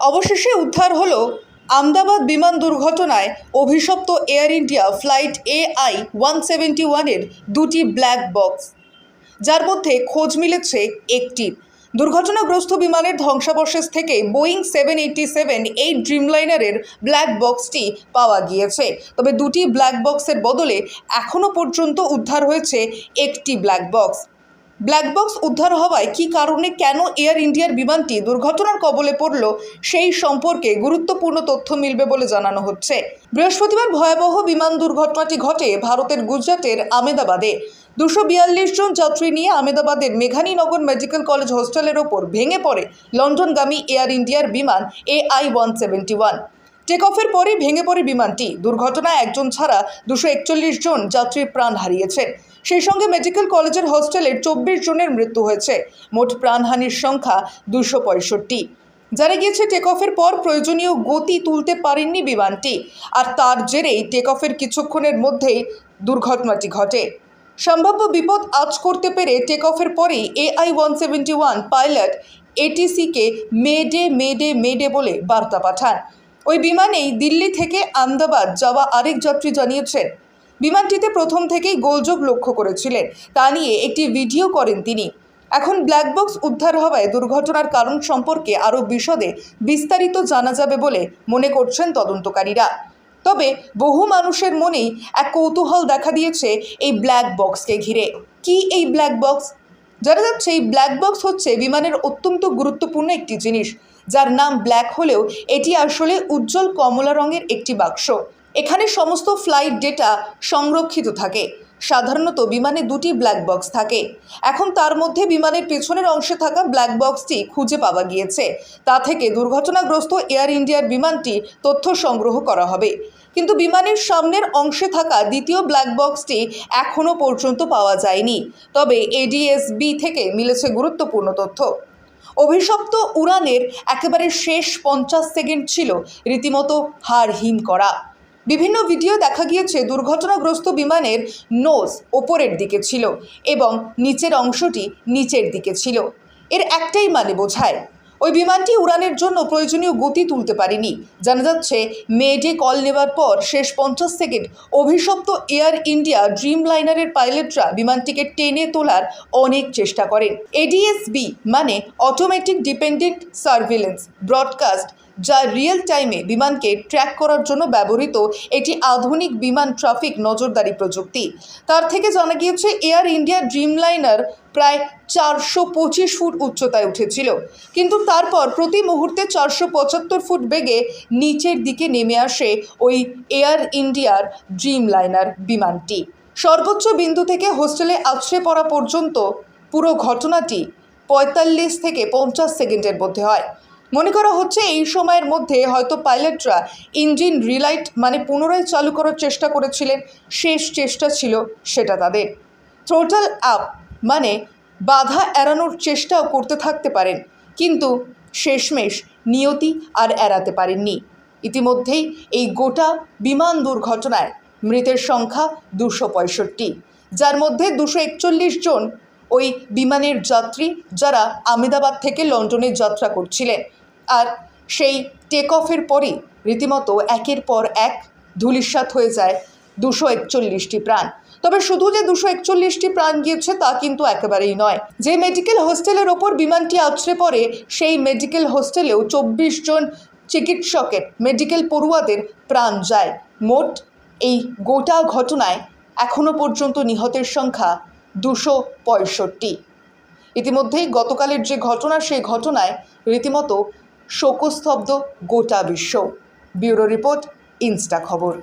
অবশেষে উদ্ধার হলো আমদাবাদ বিমান দুর্ঘটনায় অভিশপ্ত Air India flight AI one seventy ওয়ানের দুটি ব্ল্যাক বক্স। যার মধ্যে খোঁজ মিলেছে একটি। দুর্ঘটনাগ্রস্ত বিমানের ধ্বংসাবশেষ থেকে বোয়িং সেভেন এইটটি সেভেন এই ড্রিমলাইনারের ব্ল্যাক বক্সটি পাওয়া গিয়েছে। তবে দুটি ব্ল্যাক বক্সের বদলে এখনও পর্যন্ত উদ্ধার হয়েছে একটি ব্ল্যাক বক্স। ব্ল্যাক বক্স উদ্ধার হওয়ায় কী কারণে কেন এয়ার ইন্ডিয়ার বিমানটি দুর্ঘটনার কবলে পড়ল, সেই সম্পর্কে গুরুত্বপূর্ণ তথ্য মিলবে বলে জানানো হচ্ছে। বৃহস্পতিবার ভয়াবহ বিমান দুর্ঘটনাটি ঘটে ভারতের গুজরাটের আমেদাবাদে দুশো বিয়াল্লিশ জন যাত্রী নিয়ে আমেদাবাদের মেঘানীনগর মেডিকেল কলেজ হোস্টেলের ওপর ভেঙে পড়ে লন্ডনগামী এয়ার ইন্ডিয়ার বিমান AI one seventy one. Take অফের পরেই ভেঙে পড়ে বিমানটি। দুর্ঘটনায় একজন ছাড়া দুশো একচল্লিশ জন যাত্রী প্রাণ হারিয়েছেন সেই সঙ্গে মেডিকেল কলেজের হোস্টেলের চব্বিশ জনের মৃত্যু হয়েছে। মোট প্রাণহানির সংখ্যা দুশো পঁয়ষট্টি। যারা গিয়েছে টেক অফের পর প্রয়োজনীয় গতি তুলতে পারেননি বিমানটি। আর তার জেরেই টেক অফের কিছুক্ষণের মধ্যেই দুর্ঘটনাটি ঘটে। সম্ভাব্য বিপদ আজ করতে পেরে টেক অফের পরেই AI one seventy one pilot এটিসিকে mayday mayday mayday বলে বার্তা পাঠান। ওই বিমানেই দিল্লি থেকে আহমেদাবাদ যাওয়া আরেক যাত্রী জানিয়েছেন। বিমানটিতে প্রথম থেকেই গোলযোগ লক্ষ্য করেছিলেন। তা নিয়ে একটি ভিডিও করেন তিনি। এখন ব্ল্যাক বক্স উদ্ধার হওয়ায় দুর্ঘটনার কারণ সম্পর্কে আরও বিশদে বিস্তারিত জানা যাবে বলে মনে করছেন তদন্তকারীরা। তবে বহু মানুষের মনেই এক কৌতূহল দেখা দিয়েছে এই ব্ল্যাক বক্সকে ঘিরে। কি এই ব্ল্যাক বক্স? জানা যাচ্ছে, এই ব্ল্যাক বক্স হচ্ছে বিমানের অত্যন্ত গুরুত্বপূর্ণ একটি জিনিস। যার নাম ব্ল্যাক হলেও এটি আসলে উজ্জ্বল কমলা রঙের একটি বাক্স। এখানে সমস্ত ফ্লাইট ডেটা সংরক্ষিত থাকে। সাধারণত বিমানে দুটি ব্ল্যাক বক্স থাকে। এখন তার মধ্যে বিমানের পেছনের অংশে থাকা ব্ল্যাক বক্সটি খুঁজে পাওয়া গিয়েছে। তা থেকে দুর্ঘটনাগ্রস্ত এয়ার ইন্ডিয়ার বিমানটি তথ্য সংগ্রহ করা হবে। কিন্তু বিমানের সামনের অংশে থাকা দ্বিতীয় ব্ল্যাক বক্সটি এখনও পর্যন্ত পাওয়া যায়নি। তবে এডিএসবি থেকে মিলেছে গুরুত্বপূর্ণ তথ্য। অভিশপ্ত উড়ানের একেবারে শেষ পঞ্চাশ সেকেন্ড ছিল রীতিমতো হার হিম করা। বিভিন্ন ভিডিও দেখা গিয়েছে, দুর্ঘটনাগ্রস্ত বিমানের নোজ ওপরের দিকে ছিল এবং নিচের অংশটি নিচের দিকে ছিল। এর একটাই মানে বোঝায় ওই বিমানটি উড়ানের জন্য প্রয়োজনীয় গতি তুলতে পারেনি। জানা যাচ্ছে মেডে কল নেবার পর শেষ পঞ্চাশ সেকেন্ড অভিশপ্ত এয়ার ইন্ডিয়া ড্রিম লাইনারের পাইলটরা বিমানটিকে টেনে তোলার অনেক চেষ্টা করেন। এডিএসবি মানে অটোমেটিক ডিপেন্ডেন্ট সার্ভিলেন্স, ব্রডকাস্ট যা রিয়েল টাইমে বিমানকে ট্র্যাক করার জন্য ব্যবহৃত এটি আধুনিক বিমান ট্রাফিক নজরদারি প্রযুক্তি। তার থেকে জানা গিয়েছে এয়ার ইন্ডিয়া ড্রিমলাইনার প্রায় চারশো পঁচিশ ফুট উচ্চতায় উঠেছিল। কিন্তু তারপর প্রতি মুহূর্তে চারশো পঁচাত্তর ফুট বেগে নিচের দিকে নেমে আসে ওই এয়ার ইন্ডিয়ার ড্রিমলাইনার বিমানটি। সর্বোচ্চ বিন্দু থেকে হোস্টেলে আছড়ে পড়া পর্যন্ত পুরো ঘটনাটি পঁয়তাল্লিশ থেকে পঞ্চাশ সেকেন্ডের মধ্যে হয়। মনে করা হচ্ছে এই সময়ের মধ্যে হয়তো পাইলটরা ইঞ্জিন রিলাইট মানে পুনরায় চালু করার চেষ্টা করেছিলেন, শেষ চেষ্টা ছিল সেটা তাদের। থ্রোটাল আপ মানে বাধা এড়ানোর চেষ্টাও করতে থাকতে পারেন, কিন্তু শেষমেশ নিয়তি আর এড়াতে পারেননি। ইতিমধ্যেই এই গোটা বিমান দুর্ঘটনায় মৃতের সংখ্যা দুশো পঁয়ষট্টি, যার মধ্যে দুশো একচল্লিশ জন ওই বিমানের যাত্রী যারা আমেদাবাদ থেকে লন্ডনে যাত্রা করছিলেন। আর সেই টেক অফের পরই রীতিমতো একের পর এক ধূলিসাৎ হয়ে যায় দুশো একচল্লিশটি প্রাণ। তবে শুধু যে দুশো একচল্লিশটি প্রাণ গিয়েছে তা কিন্তু একেবারেই নয়। যে মেডিকেল হোস্টেলের ওপর বিমানটি আছড়ে পড়ে, সেই মেডিকেল হোস্টেলেও চব্বিশ জন চিকিৎসকের মেডিকেল পড়ুয়াদের প্রাণ যায়। মোট এই গোটা ঘটনায় এখনও পর্যন্ত নিহতের সংখ্যা দুশো পঁয়ষট্টি। ইতিমধ্যেই গতকালের যে ঘটনা, সেই ঘটনায় রীতিমতো শোকস্তব্ধ গোটা বিশ্ব। ব্যুরো রিপোর্ট ইনস্টা খবর।